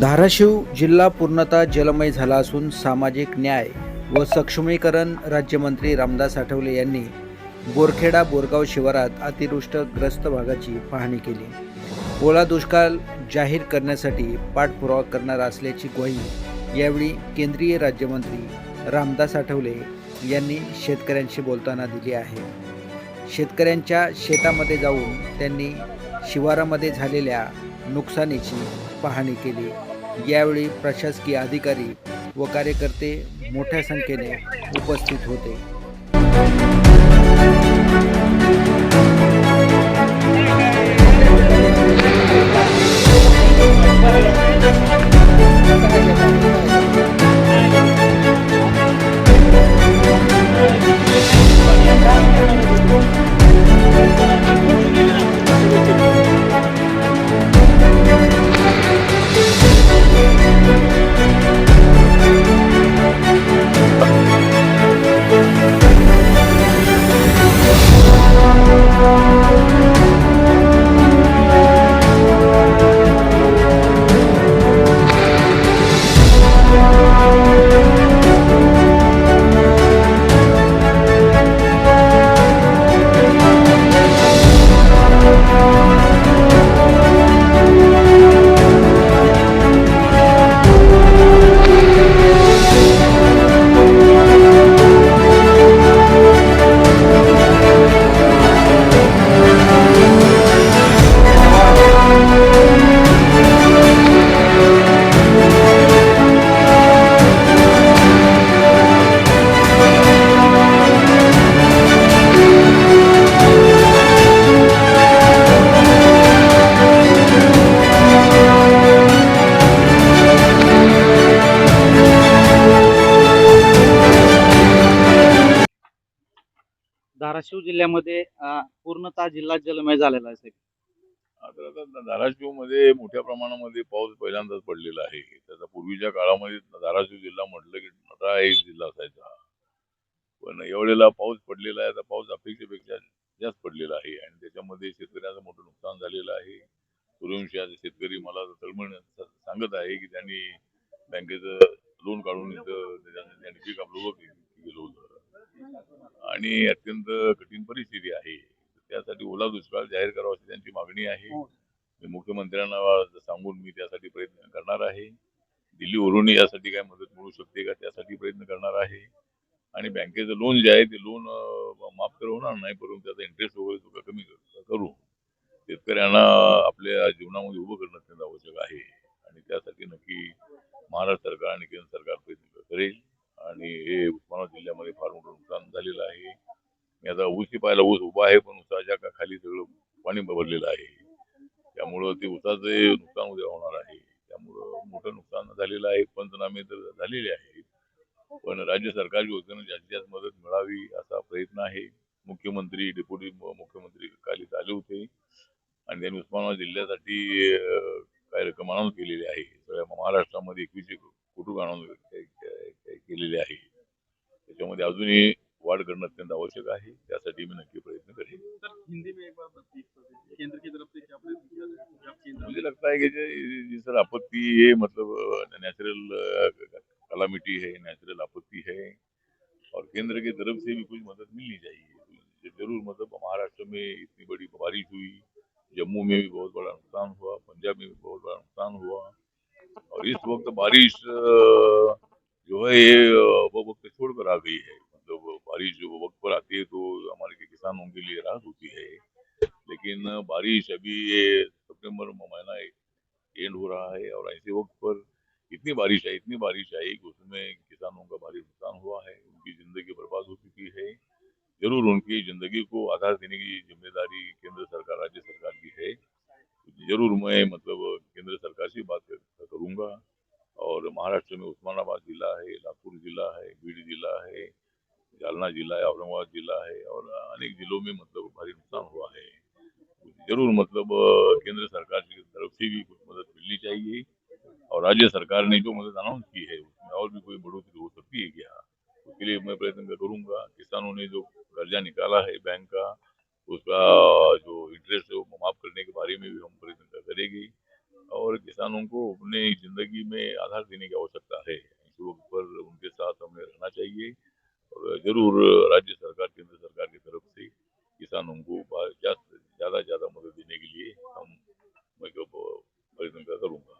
धाराशिव जिल्हा पूर्णतः जलमय झाला असून सामाजिक न्याय व सक्षमीकरण राज्यमंत्री रामदास आठवले यांनी बोरखेडा बोरगाव शिवारात अतिवृष्टग्रस्त भागाची पाहणी केली. ओला दुष्काळ जाहीर करण्यासाठी पाठपुरावा करणार असल्याची ग्वाही यावेळी केंद्रीय राज्यमंत्री रामदास आठवले यांनी शेतकऱ्यांशी बोलताना दिली आहे. शेतकऱ्यांच्या शेतामध्ये जाऊन त्यांनी शिवारामध्ये झालेल्या नुकसानीची पाहणी केली. यावेळी प्रशासकीय अधिकारी व कार्यकर्ते मोठ्या संख्येने उपस्थित होते. धाराशिव जिल्ह्यामध्ये पूर्णतः जिल्हा जलमय झालेला आहे साहेब. आता आता धाराशिवमध्ये मोठ्या प्रमाणामध्ये पाऊस पहिल्यांदाच पडलेला आहे. त्याचा पूर्वीच्या काळामध्ये धाराशिव जिल्हा म्हटलं की मोठा एक जिल्हा असायचा. पण एवढेला पाऊस पडलेला आहे आता पाऊस अपेक्षेपेक्षा जास्त पडलेला आहे. आणि त्याच्यामध्ये शेतकऱ्याचं मोठं नुकसान झालेलं आहे सूर्यवंशी शेतकरी मला तळमळ सांगत आहे की त्यांनी बँकेचं लोन काढून इथं त्याच्यानं त्यांनी पीक आपलं उभं के- केलं होतं आणि अत्यंत कठीण परिस्थिती आहे. त्यासाठी ओला दुष्काळ जाहीर करावा अशी त्यांची मागणी आहे. मी मुख्यमंत्र्यांना सांगून मी त्यासाठी प्रयत्न करणार आहे. दिल्लीवरून यासाठी काय मदत मिळू शकते का त्यासाठी प्रयत्न करणार आहे. आणि बँकेचं लोन जे आहे ते लोन माफ तर होणार नाही परंतु त्याचा इंटरेस्ट वगैरे थोडा कमी करू. शेतकऱ्यांना आपल्या जीवनामध्ये उभं करणं अत्यंत आवश्यक आहे. आणि त्यासाठी नक्की महाराष्ट्र सरकार आणि केंद्र सरकार प्रयत्न करेल. आणि हे उस्मानाबाद जिल्ह्यामध्ये फार मोठं नुकसान झालेलं आहे मी आता ऊसही पाहिला ऊस उभा आहे पण उसाच्या का खाली सगळं पाणी भरलेलं आहे. त्यामुळं ते उसाचे नुकसान उद्या होणार आहे. त्यामुळं मोठं नुकसान झालेलं आहे पंचनामे तर झालेले आहेत. पण राज्य सरकारच्या वतीनं जास्तीत जास्त मदत मिळावी असा प्रयत्न आहे. मुख्यमंत्री डेप्युटी मुख्यमंत्री काल आले होते. आणि त्यांनी उस्मानाबाद जिल्ह्यासाठी काही रक्कम आणून केलेली आहे. सगळ्या महाराष्ट्रामध्ये एकवीसशे कुटुंब आणून केलेले आहे. त्याच्यामध्ये अजूनही वाढ करणं अत्यंत आवश्यक आहे. त्यासाठी मी नक्की प्रयत्न करेन. हिंदी में एक बार केंद्र की तरफ़ से क्या प्रयत्न मुझे लगता है कि जे सर आपत्ति ये मतलब नेचुरल कलामिटी है नेचुरल आपत्ति है और केंद्र की तरफ़ से भी कुछ मदद मिलनी चाहिए। तो ज़रूर मतलब महाराष्ट्र में इतनी बड़ी बारिश हुई जम्मू में भी बहुत बड़ा नुकसान हुआ पंजाब में भी बहुत बड़ा नुकसान हुआ और इस वक्त बारिश जो है ये वो वक्त छोड़कर आ गई है। बारिश जो वक्त पर आती है तो हमारे किसानों के लिए राहत होती है। लेकिन बारिश अभी ये सितंबर महीना एंड हो रहा है और ऐसे वक्त पर इतनी बारिश आई, इतनी बारिश आई कि उसमें किसानों का भारी नुकसान हुआ है, उनकी ज़िंदगी बर्बाद हो चुकी है। ज़रूर उनकी ज़िंदगी को आधार देने की ज़िम्मेदारी केंद्र सरकार, राज्य सरकार की है। ज़रूर मैं मतलब केंद्र सरकार से बात कर- करूँगा और महाराष्ट्र में उस्मानाबाद जिला है, लातूर जिला है, बीड जिला है जालना जिला है, औरंगाबाद जिला है और अनेक जिलों में मतलब भारी नुकसान हुआ है। ज़रूर मतलब केंद्र सरकार की तरफ़ से भी कुछ मदद मिलनी चाहिए और राज्य सरकार ने जो मदद अनाउंस की है, उसमें और भी कोई बढ़ोतरी हो सकती है क्या? उसके लिए मैं प्रयत्न करूँगा। किसानों ने जो कर्जा निकाला है बैंक का, उसका, जो इंटरेस्ट है वो माफ़ करने के बारे में भी हम प्रयत्न करेंगे और किसानों को अपने ज़िंदगी में आधार देने की आवश्यकता है। इस पर उनके साथ हमें रहना चाहिए। और ज़रूर राज्य सरकार, केंद्र सरकार की तरफ़ से किसानों को ज़्यादा ज़्यादा मदद देने के लिए हम मैं प्रयत्न करूँगा।